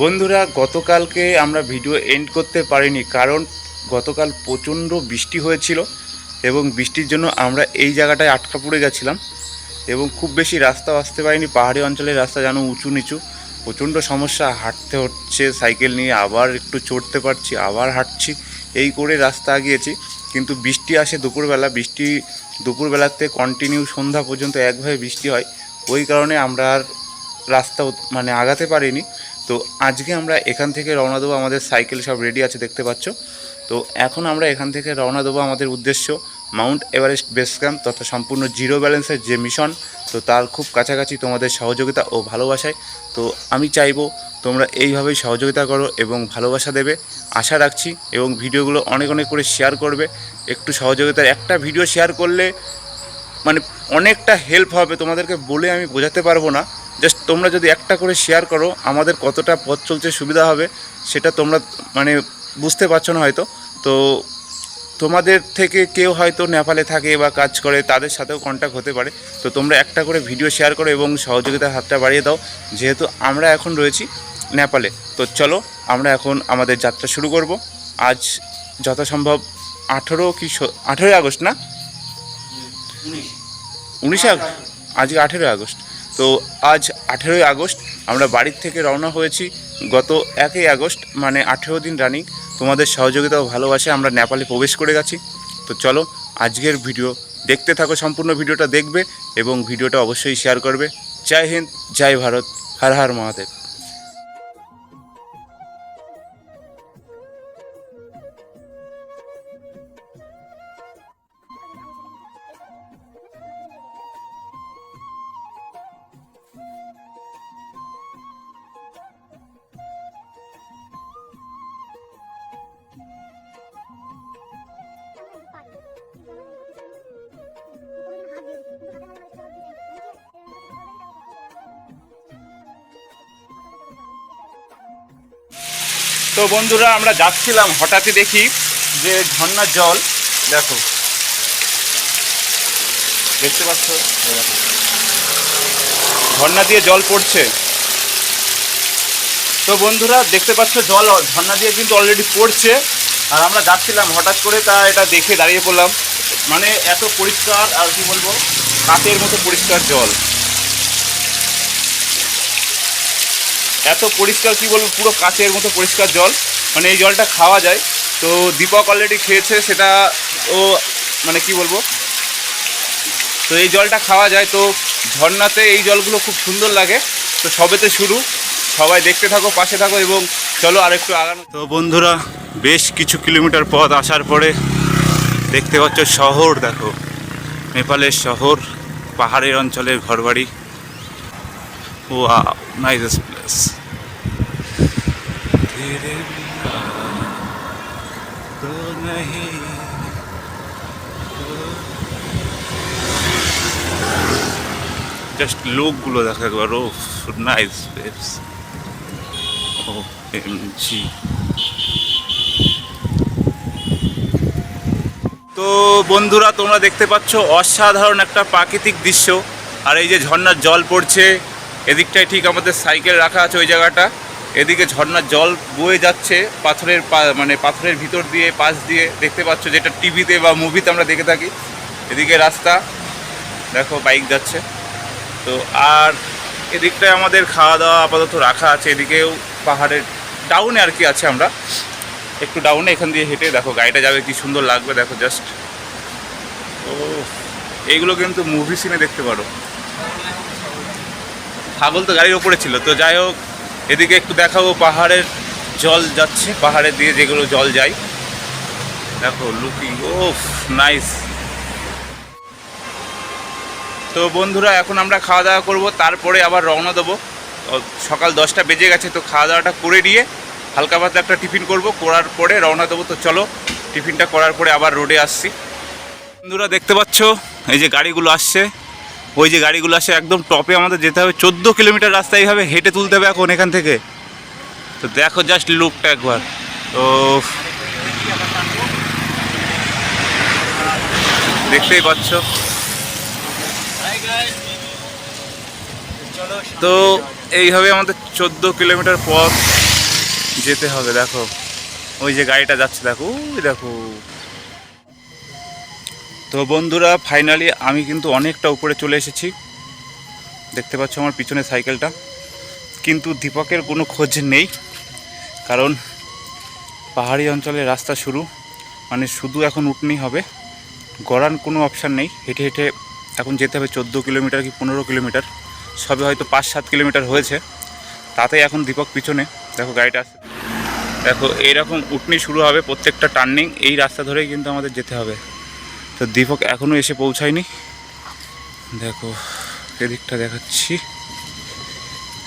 বন্ধুরা, গতকালকে আমরা ভিডিও এন্ড করতে পারিনি কারণ গতকাল প্রচণ্ড বৃষ্টি হয়েছিল এবং বৃষ্টির জন্য আমরা এই জায়গাটায় আটকা পড়ে গেছিলাম এবং খুব বেশি রাস্তা আসতে পারিনি। পাহাড়ি অঞ্চলের রাস্তা যেন উঁচু নিচু। প্রচণ্ড সমস্যা, হাঁটতে হচ্ছে, সাইকেল নিয়ে আবার একটু চড়তে পারছি, আবার হাঁটছি, এই করে রাস্তা আগিয়েছি। কিন্তু বৃষ্টি আসে দুপুরবেলা, বৃষ্টি দুপুরবেলাতে কন্টিনিউ সন্ধ্যা পর্যন্ত একভাবে বৃষ্টি হয়। ওই কারণে আমরা আর রাস্তা মানে আগাতে পারিনি। তো আজকে আমরা এখান থেকে রওনা দেবো, আমাদের সাইকেল সব রেডি আছে দেখতে পাচ্ছ। তো এখন আমরা এখান থেকে রওনা দেবো আমাদের উদ্দেশ্য মাউন্ট এভারেস্ট বেস ক্যাম্প তথা সম্পূর্ণ জিরো ব্যালেন্সের যে মিশন, তো তার খুব কাছাকাছি তোমাদের সহযোগিতা ও ভালোবাসায়। তো আমি চাইব তোমরা এইভাবেই সহযোগিতা করো এবং ভালোবাসা দেবে। আশা রাখছি এবং ভিডিওগুলো অনেক অনেক করে শেয়ার করবে। একটু সহযোগিতার একটা ভিডিও শেয়ার করলে মানে অনেকটা হেল্প হবে। তোমাদেরকে বলে আমি বোঝাতে পারব না। জাস্ট তোমরা যদি একটা করে শেয়ার করো আমাদের কতটা পথ চলছে সুবিধা হবে সেটা তোমরা মানে বুঝতে পারছ না হয়তো। তো তোমাদের থেকে কেউ হয়তো নেপালে থাকে বা কাজ করে তাদের সাথেও কন্ট্যাক্ট হতে পারে। তো তোমরা একটা করে ভিডিও শেয়ার করো এবং সহযোগিতার হাতটা বাড়িয়ে দাও। যেহেতু আমরা এখন রয়েছি নেপালে তো চলো আমরা এখন আমাদের যাত্রা শুরু করব। আজ যথাসম্ভব আঠেরো কি আঠেরোই আগস্ট না? উনিশে আগস্ট। আজকে আঠেরোই আগস্ট। তো আজ আঠেরোই আগস্ট, আমরা বাড়ির থেকে রওনা হয়েছি গত একই আগস্ট মানে আঠেরো দিন রানিং। তোমাদের সহযোগিতা ও ভালোবাসে আমরা নেপালে প্রবেশ করে গেছি। তো চলো, আজকের ভিডিও। দেখতে থাকো সম্পূর্ণ ভিডিওটা দেখবে এবং ভিডিওটা অবশ্যই শেয়ার করবে। জয় হিন্দ, জয় ভারত, হর হর মহাদেব। তো বন্ধুরা, আমরা যাচ্ছিলাম হঠাৎই দেখি যে ঝর্ণার জল, দেখো। দেখতে পাচ্ছ? ঝর্ণা দিয়ে জল পড়ছে। তো বন্ধুরা, দেখতে পাচ্ছ, জল ঝর্ণা দিয়ে কিন্তু অলরেডি পড়ছে। আর আমরা যাচ্ছিলাম হঠাৎ করে, তা এটা দেখে দাঁড়িয়ে পড়লাম। মানে এত পরিষ্কার, আর কি বলব কাতের মতো পরিষ্কার জল। এত পরিষ্কার কি বলব, পুরো কাচের মতো পরিষ্কার জল। মানে এই জলটা খাওয়া যায়। তো দীপক অলরেডি খেয়েছে, সেটা ও মানে কি বলব, তো এই জলটা খাওয়া যায়। তো ঝর্ণাতে এই জলগুলো খুব সুন্দর লাগে। তো সবেতে শুরু। সবাই দেখতে থাকো, পাশে থাকো, এবং চলো আর একটু আগানো। তো বন্ধুরা, বেশ কিছু কিলোমিটার পথ আসার পরে দেখতে পাচ্ছ শহর, দেখো। নেপালের শহর, পাহাড়ের অঞ্চলের ঘরবাড়ি। ও নাইস প্লেস तेरे बिना तो नहीं জাস্ট লোকগুলো দেখো একবার ও নাইস প্লেস ও এমজি তো বন্ধুরা তোমরা দেখতে পাচ্ছ অসাধারণ একটা প্রাকৃতিক দৃশ্য আর এই যে ঝর্ণার জল পড়ছে এদিকটায় ঠিক আমাদের সাইকেল রাখা আছে ওই জায়গাটা এদিকে ঝর্ণার জল বয়ে যাচ্ছে, পাথরের মানে পাথরের ভিতর দিয়ে, পাশ দিয়ে দেখতে পাচ্ছ যেটা টিভিতে বা মুভিতে আমরা দেখে থাকি। এদিকে রাস্তা, দেখো বাইক যাচ্ছে। তো আর এদিকটায় আমাদের খাওয়া দাওয়া আপাতত রাখা আছে, এদিকেও পাহাড়ের ডাউনে আর কি আছে আমরা। একটু ডাউনে এখান দিয়ে হেঁটে দেখো গাড়িটা যাবে, কি সুন্দর লাগবে, দেখো জাস্ট ও, এইগুলো কিন্তু মুভি সিনে দেখতে পারো। ছাগল তো গাড়ির ওপরে ছিল, তো যাই হোক এদিকে একটু দেখাবো পাহাড়ের জল যাচ্ছে পাহাড়ের দিয়ে যেগুলো জল যায়। দেখো লুকিং ও নাইস তো বন্ধুরা, এখন আমরা খাওয়া দাওয়া করব, তারপরে আবার রওনা দেবো। সকাল দশটা বেজে গেছে, তো খাওয়া দাওয়াটা করে নিয়ে হালকা পাতলা একটা টিফিন করব, করার পরে রওনা দেবো। তো চলো, টিফিনটা করার পরে আবার রোডে আসছি। বন্ধুরা, দেখতে পাচ্ছ? এই যে গাড়িগুলো আসছে ওই যে গাড়িগুলো আসে একদম টপে আমাদের যেতে হবে। চোদ্দ কিলোমিটার রাস্তা এইভাবে হেঁটে তুলতে হবে এখন এখান থেকে। তো দেখো জাস্ট লুকটা একবার। তো দেখতেই পাচ্ছ। তো এইভাবে আমাদের চোদ্দ কিলোমিটার পথ যেতে হবে, দেখো। ওই যে গাড়িটা যাচ্ছে, দেখো। দেখো। তো বন্ধুরা ফাইনালি আমি কিন্তু অনেকটা উপরে চলে এসেছি। দেখতে পাচ্ছ আমার পিছনে সাইকেলটা কিন্তু দীপকের কোনো খোঁজ নেই, কারণ পাহাড়ি অঞ্চলে রাস্তা শুরু। মানে শুধু এখন উঠনি হবে। গড়ান কোনো অপশান নেই। হেঁটে হেঁটে এখন যেতে হবে চোদ্দ কিলোমিটার কি পনেরো কিলোমিটার। সবে হয়তো পাঁচ সাত কিলোমিটার হয়েছে। তাতেই এখন দীপক পিছনে। দেখো, গাড়িটা আসছে। দেখো, এইরকম উঠনি শুরু হবে প্রত্যেকটা টার্নিং এই রাস্তা ধরেই কিন্তু আমাদের যেতে হবে। তো দীপক এখনও এসে পৌঁছায়নি। দেখো, এদিকটা দেখাচ্ছি।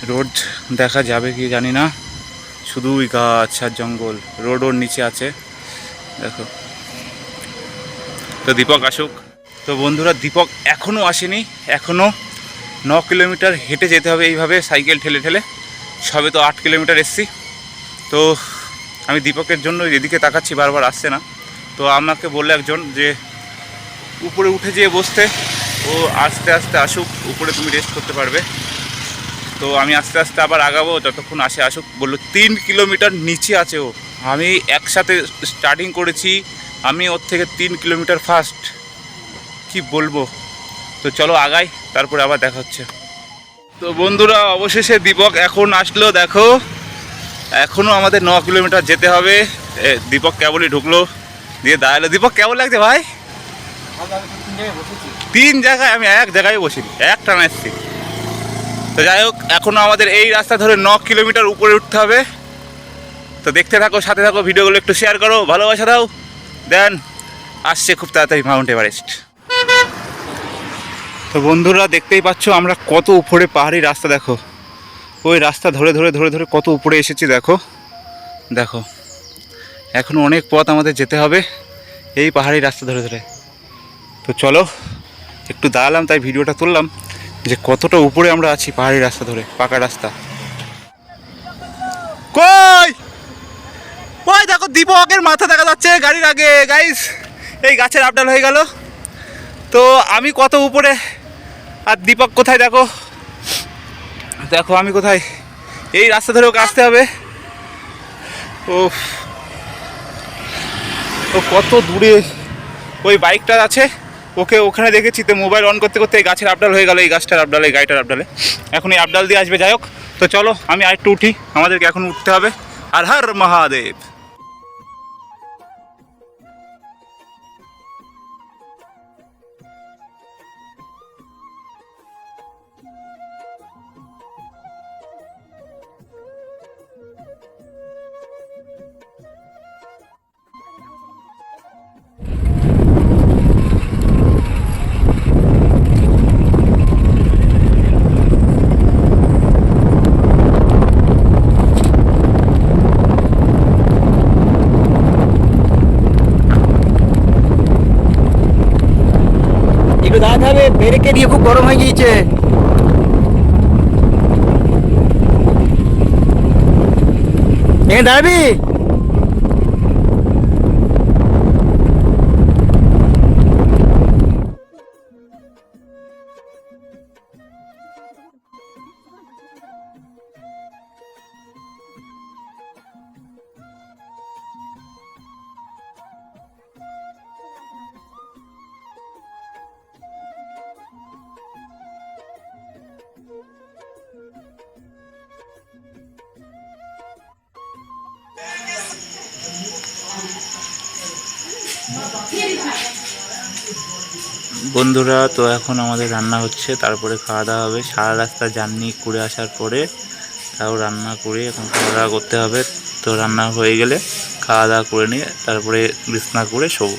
রোড দেখা যাবে কি জানি না। শুধুই গাছ আর জঙ্গল, রোড ওর নিচে আছে। দেখো। তো দীপক আসুক। তো বন্ধুরা, দীপক এখনও আসেনি এখনও ন কিলোমিটার হেঁটে যেতে হবে এইভাবে, সাইকেল ঠেলে ঠেলে। সবে তো আট কিলোমিটার এসছি। তো আমি দীপকের জন্য এদিকে তাকাচ্ছি, বারবার আসছে না। তো আমাকে বলল একজন যে উপরে উঠে যেয়ে বসতে, ও আস্তে আস্তে আসুক, উপরে তুমি রেস্ট করতে পারবে। তো আমি আস্তে আস্তে আবার আগাবো, যতক্ষণ আসে আসুক। বলল, তিন কিলোমিটার নিচে আছে ও। আমি একসাথে স্টার্টিং করেছি, আমি ওর থেকে তিন কিলোমিটার ফাস্ট কি বলব? তো চলো আগাই, তারপরে আবার দেখা হচ্ছে। তো বন্ধুরা, অবশেষে দীপক এখন আসলো, দেখো। এখনও আমাদের ন কিলোমিটার যেতে হবে। দীপক কেবলই ঢুকলো। দিয়ে দাঁড়াল। দীপক, কেমন লাগছে ভাই? তিন জায়গায় আমি এক জায়গায় বসিনি, এক টানা এসছি। তো যাই হোক এখনও আমাদের এই রাস্তা ধরে ন কিলোমিটার উপরে উঠতে হবে। তো দেখতে থাকো, সাথে থাকো, ভিডিওগুলো একটু শেয়ার করো, ভালোবাসা দাও। দেন আসছে খুব তাড়াতাড়ি মাউন্ট এভারেস্ট তো বন্ধুরা, দেখতেই পাচ্ছ আমরা কত উপরে পাহাড়ি রাস্তা, দেখো। ওই রাস্তা ধরে ধরে ধরে ধরে কত উপরে এসেছি, দেখো। দেখো, এখন অনেক পথ আমাদের যেতে হবে এই পাহাড়ি রাস্তা ধরে ধরে। তো চলো, একটু দাঁড়ালাম, তাই ভিডিওটা তুললাম যে কতটা উপরে আমরা আছি পাহাড়ি রাস্তা ধরে, পাকা রাস্তা। কই? ওই দেখো, দীপকের মাথা দেখা যাচ্ছে গাড়ির আগে। গাইস এই গাছের আপডাল হয়ে গেল। তো আমি কত উপরে আর দীপক কোথায় দেখো? দেখো আমি কোথায়। এই রাস্তা ধরে ওকে আসতে হবে। ও ও কত দূরে ওই বাইকটা আছে। ওকে ওখানে দেখেছি তো মোবাইল অন করতে করতে এই গাছের আপডাল হয়ে গেল, এই গাছটার আপডালে এই গাড়িটার আপডালে এখন এই আপডাল দিয়ে আসবে, যাই হোক। তো চলো, আমি আরেকটু উঠি, আমাদেরকে এখন উঠতে হবে। আর হার মহাদেব। হবে ব্রেকে দিয়ে খুব গরম হয়ে গিয়েছে। এ দাঁড়াবি? বন্ধুরা, তো এখন আমাদের রান্না হচ্ছে, তারপরে খাওয়া দাওয়া হবে। সারা রাস্তা জার্নি করে আসার পরে তাও রান্না করে এখন খাওয়া দাওয়া করতে হবে। তো রান্না হয়ে গেলে খাওয়া দাওয়া করে নিয়ে তারপরে বিছনা করে শোবো।